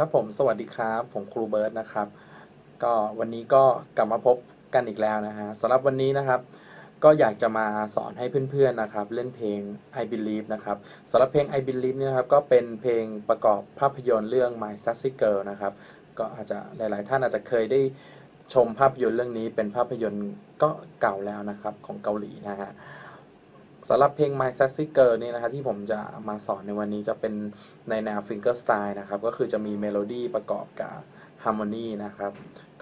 ครับผมสวัสดีครับ ผมครูเบิร์ตนะครับ ก็วันนี้ก็กลับมาพบกันอีกแล้วนะฮะสำหรับวันนี้นะครับ ก็อยากจะมาสอนให้เพื่อนๆนะครับ เล่นเพลง I Believe นะครับสำหรับเพลง I Believe นี่นะครับก็เป็นเพลงประกอบภาพยนตร์เรื่อง My Sassy Girl นะครับ ก็อาจจะหลายๆ ท่านอาจจะเคยได้ชมภาพยนตร์เรื่องนี้เป็นภาพยนตร์ก็เก่าแล้วนะครับของเกาหลีนะฮะ สำหรับเพลง My Sassy Girl นี่นะครับที่ผมจะมาสอนในวันนี้จะเป็นในแนว finger style นะครับ ก็คือจะมีเมโลดี้ประกอบกับฮาร์โมนีนะครับ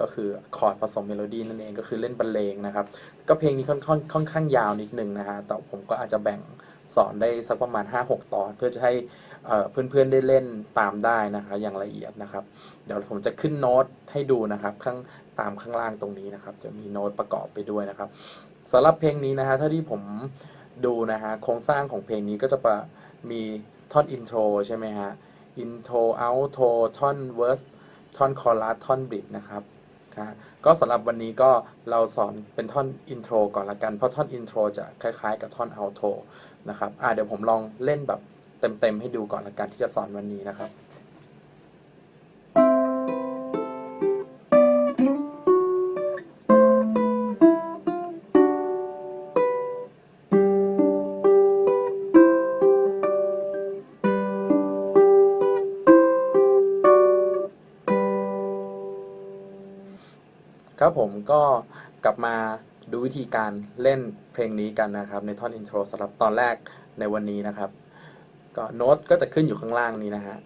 ก็คือคอร์ดผสมเมโลดี้นั่นเองก็คือเล่นบรรเลงนะครับ ก็เพลงนี้ค่อนค่อนค่อนข้างยาวนิดนึงนะฮะแต่ผมก็อาจจะแบ่งสอนได้สักประมาณ 5-6 ตอน เพื่อจะให้เอ่อเพื่อนๆได้เล่นตามได้นะคะอย่างละเอียดนะครับ เดี๋ยวผมจะขึ้นโน้ตให้ดูนะครับข้างตามข้างล่างตรงนี้นะครับ จะมีโน้ตประกอบไปด้วยนะครับสำหรับเพลงนี้นะฮะเท่าที่ผม ดูนะฮะโครงสร้างของเพลงนี้ก็จะประมีท่อนอินโทรใช่ไหมฮะอินโทรเอาโทรท่อนเวอร์สท่อนคอรัสท่อนบริดนะครับค่ะก็สำหรับวันนี้ก็เราสอนเป็นท่อนอินโทรก่อนละกัน เพราะท่อนอินโทรจะคล้ายๆ กับท่อนเอาโทนะครับอ่าเดี๋ยวผมลองเล่นแบบเต็มๆให้ดูก่อนละกันที่จะสอนวันนี้นะครับ ครับผมก็กลับมาดูวิธีการเล่นเพลงนี้กันนะครับ ในท่อนอินโทรสำหรับตอนแรกในวันนี้นะครับ ก็โน้ตก็จะขึ้นอยู่ข้างล่างนี้นะฮะ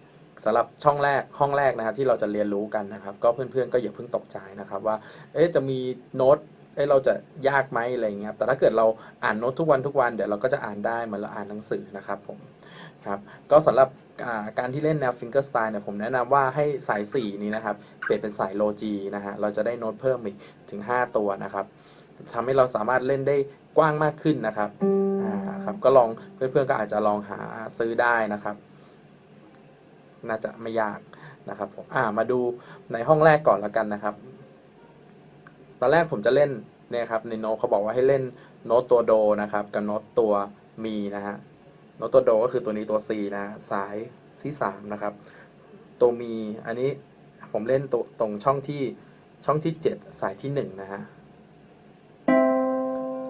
สำหรับช่องแรกห้องแรกนะครับที่เราจะเรียนรู้กันนะครับ ก็เพื่อนๆก็อย่าเพิ่งตกใจนะครับว่า เอ๊ะจะมีโน้ตเอ๊ะเราจะยากไหมอะไรเงี้ยครับแต่ถ้าเกิดเราอ่านโน้ตทุกวันทุกวันเดี๋ยวเราก็จะอ่านได้เหมือนเราอ่านหนังสือนะครับผมครับ ก็สำหรับการที่เล่นแนว finger style เนี่ยผมแนะนำว่าให้สาย 4 นี้นะครับ เปลี่ยนเป็นสายโลจีนะฮะเราจะได้โน้ตเพิ่มอีกถึง 5 ตัวนะครับทำให้เราสามารถเล่นได้กว้างมากขึ้นนะครับอ่าครับก็ลองเพื่อนๆก็อาจจะลองหาซื้อได้นะครับ น่าจะไม่ยากนะครับผมอ่ามาดูในห้องแรกก่อนแล้วกันนะครับ ตอนแรกผมจะเล่นเนี่ยครับในโน้ตเขาบอกว่าให้เล่นโน้ตตัวโดนะครับ กับโน้ตตัวมีนะฮะ โน้ตตัวโดก็คือตัวนี้ตัว C นะสายที่สามนะครับตัวมีอันนี้ผมเล่นตตรงช่องที่ช่องที่ 7 สายที่ 1 นะฮะ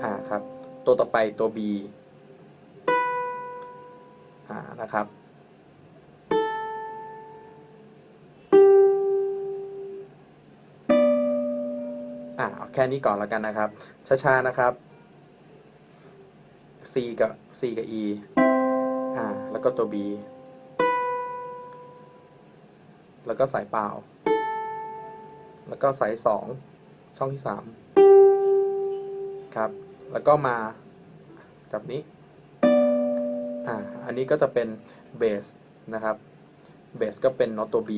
อ่าครับ ตัวต่อไปตัว B อ่านะครับอ่าเอาแค่นี้ก่อนแล้วกันนะครับช้าๆนะครับ C กับ C กับ E อ่า แล้วก็ตัว B แล้วก็สายเปล่า แล้วก็สายสองช่องที่สามครับ แล้วก็มาแบบนี้ อ่า อันนี้ก็จะเป็นเบสนะครับ เบสก็เป็นโน้ตตัว B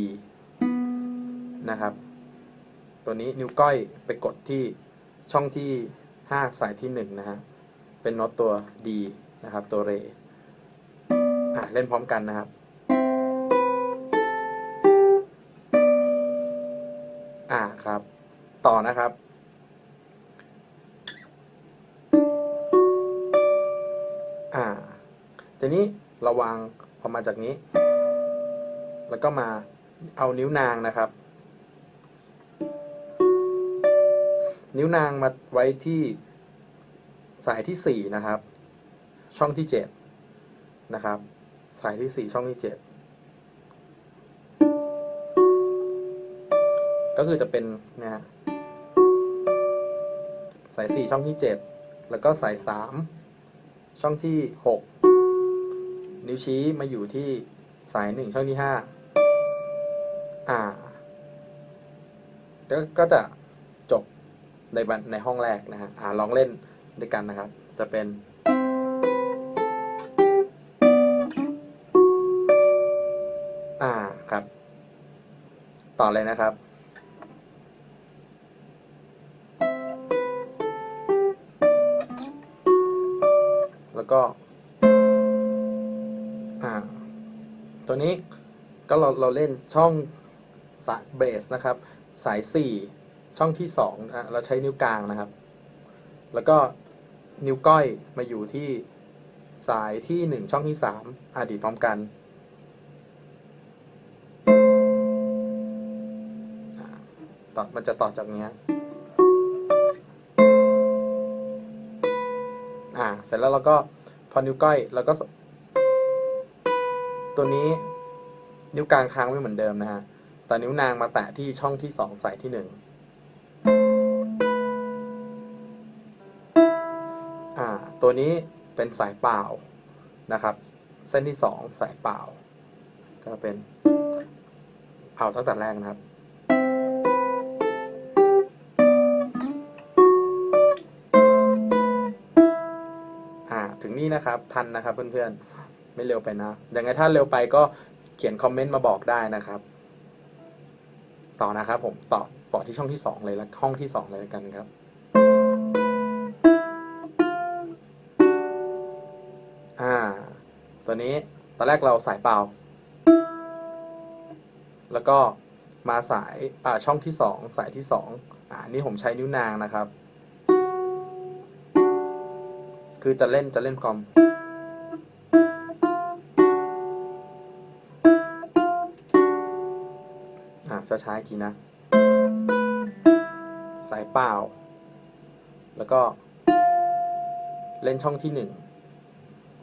นะครับ ตัวนี้นิ้วก้อยไปกดที่ช่องที่ 5 สายที่ 1 นะฮะ เป็นโน้ตตัว D นะครับ ตัวเร อ่าเล่นพร้อมกันนะครับ อ่าครับ ต่อนะครับ อ่า ทีนี้ราวางพอมาจากนี้ แล้วก็มาเอานิ้วนางนะครับ นิ้วนางมาไว้ที่สายที่สี่นะครับ ช่องที่เจ็ดนะครับ สายที่สี่ช่องที่เจ็ดก็คือจะเป็นนะฮะสายสี่ช่องที่เจ็ดแล้วก็สายสามช่องที่หกนิ้วชี้มาอยู่ที่สายหนึ่งช่องที่ห้าอ่าก็ก็จะจบในบันในห้องแรกนะฮะ อ่าลองเล่นด้วยกันนะครับ จะเป็น ต่อเลยนะครับแล้วก็ อ่า ตัวนี้ก็เราเราเล่นช่องสายเบสนะครับ สาย 4 ช่องที่2อะเราใช้นิ้วกลางนะครับ แล้วก็นิ้วก้อยมาอยู่ที่สายที่ 1 ช่องที่ 3 อ่าดีดพร้อมกัน อมันจะต่อจากเนี้ยอ่า เสร็จแล้วเราก็พอนิ้วก้อยแล้วก็ ตัวนี้นิ้วกลางค้างไว้เหมือนเดิมนะฮะ แต่นิ้วนางมาแตะที่ช่องที่สองสายที่หนึ่งอ่า ตัวนี้เป็นสายเปล่านะครับ เส้นที่สองสายเปล่า ก็เป็นเอาตั้งแต่แรกนะครับ นะครับ ทันนะครับ เพื่อนๆ ไม่เร็วไปนะยังไงถ้าเร็วไปก็เขียนคอมเมนต์มาบอกได้นะครับ ต่อนะครับ ผมต่อต่อที่ช่องที่สองเลยละห้องที่สองเลยกันครับ อ่า ตัวนี้ตอนแรกเราสายเปล่า แล้วก็มาสายอ่าช่องที่สองสายที่สองอ่านี่ผมใช้นิ้วนางนะครับ คือจะเล่นจะเล่นคอมอ่าช้าๆอีกทีนะ สายเปล่า แล้วก็ เล่นช่องที่หนึ่ง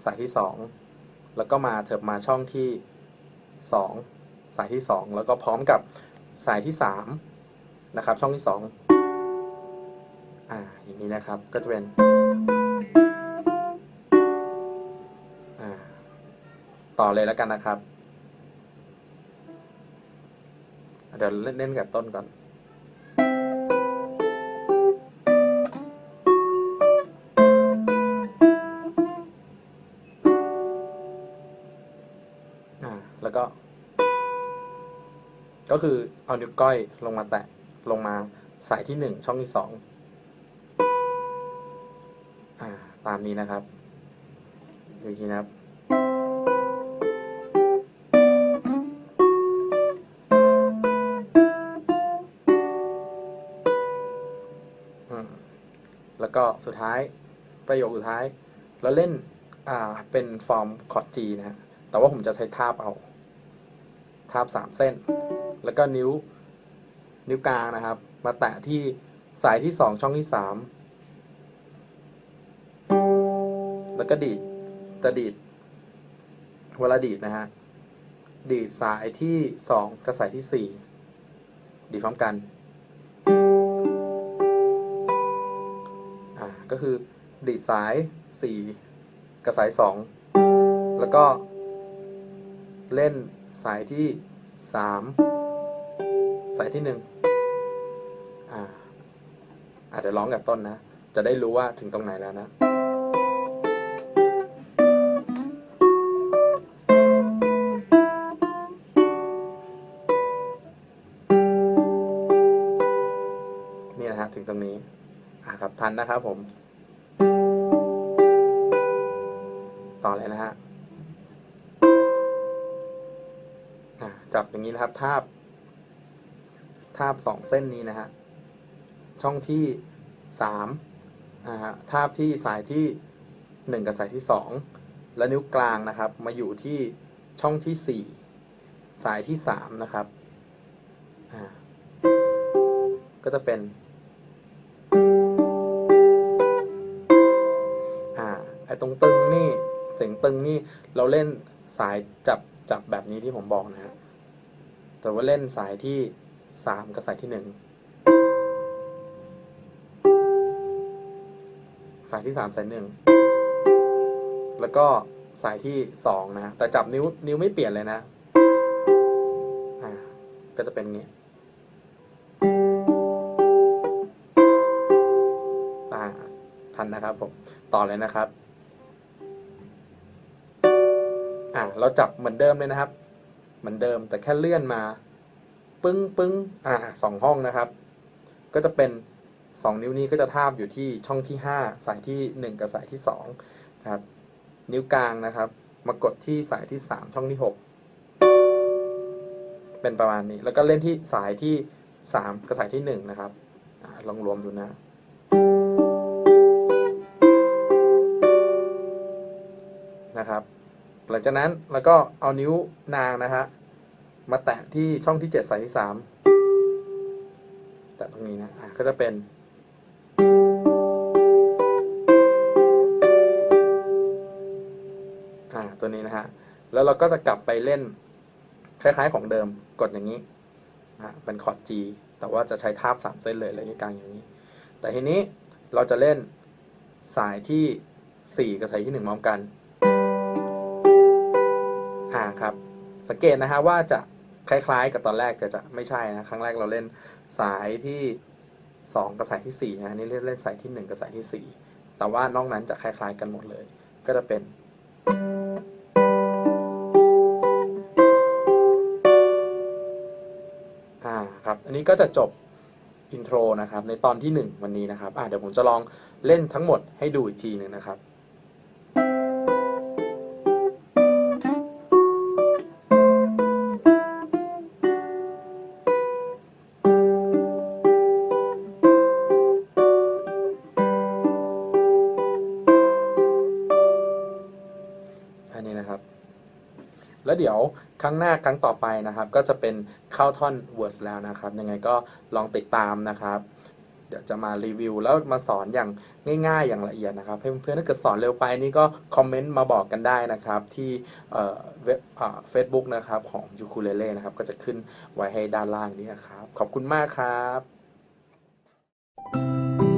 สายที่สองแล้วก็มาเถิบมาช่องที่สองสายที่สองแล้วก็พร้อมกับสายที่สามนะครับ ช่องที่สองอ่าอย่างนี้นะครับก็จะเป็น ต่อเลยแล้วกันนะครับ เดี๋ยวเล่นเล่นกับต้นก่อนอ่าแล้วก็ ก็คือเอานิ้วก้อยลงมาแตะลงมาสายที่หนึ่งช่องที่สองอ่าตามนี้นะครับดูทีนะครับ สุดท้าย ประโยคสุดท้ายเราเล่นอ่าเป็นฟอร์มคอร์ด G นะฮะแต่ว่าผมจะใช้ทาบเอา ทาบสามเส้น แล้วก็นิ้วนิ้วกลางนะครับ มาแตะที่สายที่สองช่องที่สามแล้วก็ดีดจะดีดเวลาดีดนะฮะดีดสายที่สองกับสายที่สี่ดีพร้อมกัน ก็คือดีดสายสี่กับสายสองแล้วก็เล่นสายที่สามสายที่หนึ่งอ่าอาจจะร้องกับต้นนะ จะได้รู้ว่าถึงตรงไหนแล้วนะ ทันนะครับผม ต่อเลยนะฮะจับอย่างนี้นะครับ ทาบ ทาบสองเส้นนี้นะฮะ ช่องที่สามอ่าฮะ ทาบที่สายที่หนึ่งกับสายที่สอง และนิ้วกลางนะครับ มาอยู่ที่ช่องที่สี่สายที่สามนะครับ ก็จะเป็น ไอ้ตรงตึงนี่เสียงตึงนี่เราเล่นสายจับจับแบบนี้ที่ผมบอกนะฮะแต่ว่าเล่นสายที่สามกับสายที่หนึ่งสายที่สามสายหนึ่งแล้วก็สายที่สองนะ แต่จับนิ้วนิ้วไม่เปลี่ยนเลยนะอ่าก็จะเป็นงี้อ่าทันนะครับผม ต่อเลยนะครับ อ่าเราจับเหมือนเดิมเลยนะครับ เหมือนเดิมแต่แค่เลื่อนมา ปึ้งปึ้งอ่าสองห้องนะครับ ก็จะเป็นสองนิ้วนี้ก็จะทาบอยู่ที่ช่องที่ห้าสายที่หนึ่งกับสายที่สองนะครับ นิ้วกลางนะครับ มากดที่สายที่สามช่องที่หกเป็นประมาณนี้ แล้วก็เล่นที่สายที่สามกับสายที่หนึ่งนะครับอลองรวมดูนะนะครับ หลังจากนั้นแล้วก็เอานิ้วนางนะฮะมาแตะที่ช่องที่เจ็ดสายที่สามแต่ตรงนี้นะอะก็จะเป็น อ่าตัวนี้นะฮะ แล้วเราก็จะกลับไปเล่น คล้ายๆของเดิมกดอย่างนี้นะเป็นคอร์ด G แต่ว่าจะใช้ทาบสามเส้นเลยเลยที่กลางอย่างนี้ แต่ทีนี้เราจะเล่นสายที่ 4 กับสายที่ 1 พร้อมกัน อ่าครับ สังเกตนะฮะว่าจะคล้ายๆ กับตอนแรกแต่จะไม่ใช่นะครั้งแรกเราเล่นสายที่ 2 กับสายที่4นะนี่เล่นเล่นสายที่ 1 กับสายที่ 4 แต่ว่านอกนั้นจะคล้ายๆกันหมดเลย ก็จะเป็นอ่าครับอันนี้ก็จะจบอินโทรนะครับในตอนที่ 1 วันนี้นะครับอ่าเดี๋ยวผมจะลองเล่นทั้งหมดให้ดูอีกทีหนึ่งนะครับ แล้วเดี๋ยวครั้งหน้าครั้งต่อไปนะครับ ก็จะเป็นเข้าท่อน words แล้วนะครับ ยังไงก็ลองติดตามนะครับ เดี๋ยวจะมารีวิวแล้วมาสอนอย่างง่ายๆ อย่างละเอียดนะครับเพื่อนๆถ้าเกิดสอนเร็วไปนี่ก็คอมเมนต์มาบอกกันได้นะครับ ที่เว็บเฟซบุ๊กนะครับของยูคูเลเล่นะครับ ก็จะขึ้นไว้ให้ด้านล่างนี้นะครับ ขอบคุณมากครับ